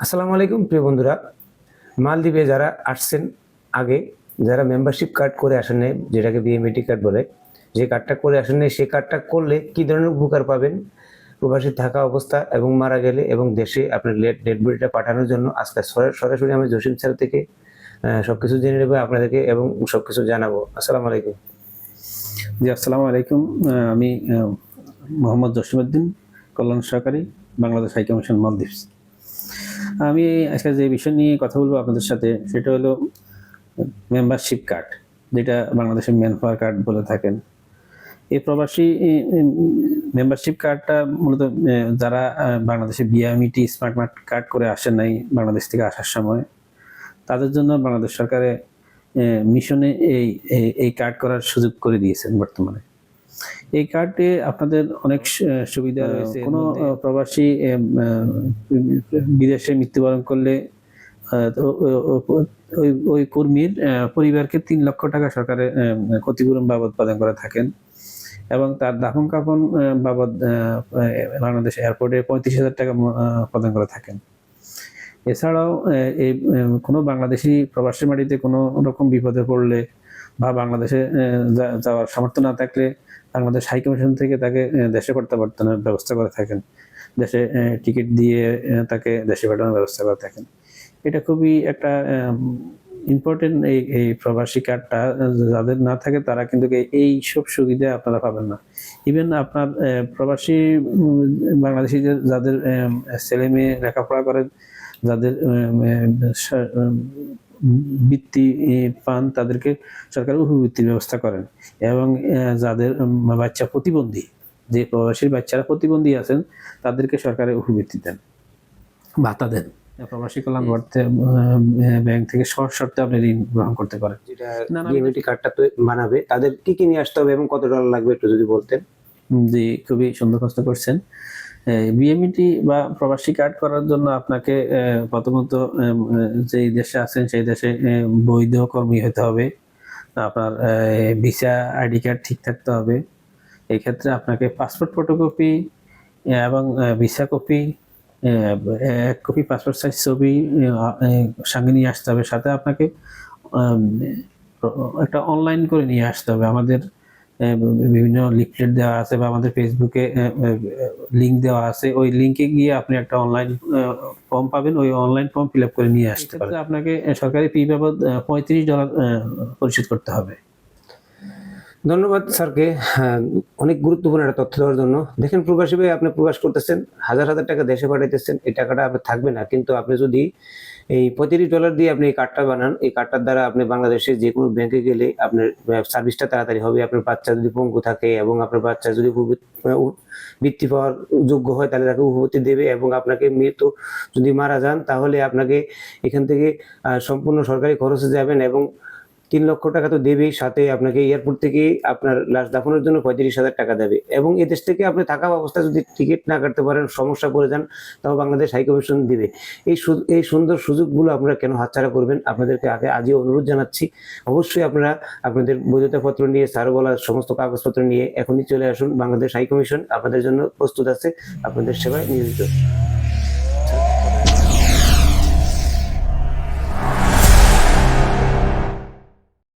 আসসালামু আলাইকুম, প্রিয় বন্ধুরা। মালদ্বীপে যারা আসছেন আগে, যারা মেম্বারশিপ কার্ড করে আসেন যেটাকে বিএমএটি কার্ড বলে, যে কার্ডটা করে আসেন সেই কার্ডটা করলে কি ধরনের উপকার পাবেন? প্রবাসী থাকা অবস্থা এবং মারা গেলে এবং দেশে আপনার ডেড বডিটা পাঠানোর জন্য আজকে সরা- সরাসরি আমি জসিম স্যার থেকে সব কিছু জেনে নেব আপনাদেরকে এবং সব কিছু জানাব। আসসালামু আলাইকুম। জি, আসসালামু আলাইকুম। আমি মোহাম্মদ জসিমউদ্দিন কল্যাণ সহকারী, বাংলাদেশ হাই কমিশন মালদ্বীপস আমি আজকে যে বিষয় নিয়ে কথা বলব আপনাদের সাথে, সেটা হলো মেম্বারশিপ কার্ড যেটা বাংলাদেশের পাওয়ার কার্ড বলে থাকেন। এই প্রবাসী মেম্বারশিপ কার্ডটা মূলত যারা বাংলাদেশে বিএমইটি স্মার্ট কার্ড কার্ড করে আসেন নাই বাংলাদেশ থেকে আসার সময়, তাদের জন্য বাংলাদেশ সরকারে মিশনে এই- এই কার্ড করার সুযোগ করে দিয়েছেন বর্তমানে। এই কার্ডে আপনাদের অনেক সুবিধা রয়েছে। কোনো প্রবাসী বিদেশে মৃত্যুবরণ করলে ওই ওই কর্মীর পরিবারকে তিন লক্ষ টাকা সরকারের ক্ষতিপূরণ বাবদ প্রদান করে থাকেন এবং তার দাফন কাফন বাবদ বাংলাদেশ এয়ারপোর্টে পঁয়ত্রিশ হাজার টাকা প্রদান করে থাকেন। এছাড়াও এই কোনো বাংলাদেশি প্রবাসী মাটিতে কোনো রকম বিপদে পড়লে বা বাংলাদেশে যাওয়ার সামর্থ্য না থাকলে বাংলাদেশ হাই কমিশন থেকে তাকে দেশে প্রত্যাবর্তনের ব্যবস্থা করে থাকেন। দেশে টিকিট দিয়ে তাকে দেশে পাঠানোর ব্যবস্থা করে থাকেন। এটা খুবই একটা ইম্পর্টেন্ট এই এই প্রবাসী কার্ডটা যাদের না থাকে তারা কিন্তু এই- সব সুবিধা আপনারা পাবেন না। ইভেন আপনার প্রবাসী বাংলাদেশি যাদের ছেলে মেয়ে লেখাপড়া করেন, যাদের বৃত্তি পান তাদেরকে সরকার উপবৃত্তির ব্যবস্থা করেন। এবং যাদের বাচ্চা প্রতিবন্ধী যে প্রবাসীর বাচ্চারা প্রতিবন্ধী আছেন তাদেরকে সরকারের উপবৃত্তি দেন। ভাতা দেন প্রবাসী কল্যাণ ব্যাংক থেকে সহজ শর্তে আপনি ঋণ গ্রহণ করতে পারেন। না, কার্ডটা তো বানাবে। তাদের কি কি নিয়ে আসতে হবে এবং কত ডলার লাগবে একটু যদি বলতেন? জি খুবই সুন্দর প্রশ্ন করছেন। বিএমইটি বা প্রবাসী কার্ড করার জন্য আপনাকে প্রথমত যেই দেশে আছেন সেই দেশে বৈধ কর্মী হতে হবে। আপনার ভিসা, আইডি কার্ড ঠিক থাকতে হবে। এই ক্ষেত্রে আপনাকে পাসপোর্ট ফটোকপি এবং ভিসা কপি এক কপি পাসপোর্ট সাইজ ছবি সঙ্গে নিয়ে আসতে হবে। সাথে আপনাকে একটা অনলাইন করে নিয়ে আসতে হবে। আমাদের বিভিন্ন লিফলেট দেওয়া আছে বা আমাদের ফেসবুকে লিঙ্ক দেওয়া আছে। ওই লিঙ্কে গিয়ে আপনি একটা অনলাইন ফর্ম পাবেন। ওই অনলাইন ফর্ম ফিল আপ করে নিয়ে আসতে পারেন। আপনাকে সরকারি ফি বাবদ পঁয়ত্রিশ ডলার পরিশোধ করতে হবে। ধন্যবাদ স্যারকে। হ্যাঁ, অনেক গুরুত্বপূর্ণ একটা তথ্য দেওয়ার জন্য। দেখেন প্রবাসী ভাই আপনি প্রবাস করতেছেন হাজার হাজার টাকা দেশে পাঠাইতেছেন এই টাকাটা আপনার থাকবে না। কিন্তু আপনি যদি এই পঁয়ত্রিশ ডলার দিয়ে আপনি এই কার্ডটা বানান এই কার্ডটার দ্বারা আপনি বাংলাদেশে যে কোনো ব্যাংকে গেলে আপনার সার্ভিসটা তাড়াতাড়ি হবে আপনার বাচ্চা যদি পঙ্গু থাকে এবং আপনার বাচ্চা যদি বৃত্তি পাওয়ার যোগ্য হয় তাহলে তাকে উপবৃত্তি দেবে এবং আপনাকে মৃত যদি মারা যান তাহলে আপনাকে এখান থেকে সম্পূর্ণ সরকারি খরচে যাবেন এবং তিন লক্ষ টাকা তো দেবেই সাথে আপনাকে এয়ারপোর্ট থেকে আপনার লাশ দাফনের জন্য পঁয়ত্রিশ হাজার টাকা দেবে। এবং এদেশ থেকে আপনি থাকা অবস্থায় যদি টিকিট না কাটতে পারেন, সমস্যা পড়ে যান তাও বাংলাদেশ হাই কমিশন দিবে। এই এই সুন্দর সুযোগগুলো আপনারা কেন হাতছাড়া করবেন? আপনাদেরকে আগে, আজই অনুরোধ জানাচ্ছি। অবশ্যই আপনারা আপনাদের বৈধতাপত্র নিয়ে স্যার বলার সমস্ত কাগজপত্র নিয়ে এখনই চলে আসুন বাংলাদেশ হাই কমিশন আপনাদের জন্য প্রস্তুত আছে, আপনাদের সেবায় নিয়োজিত।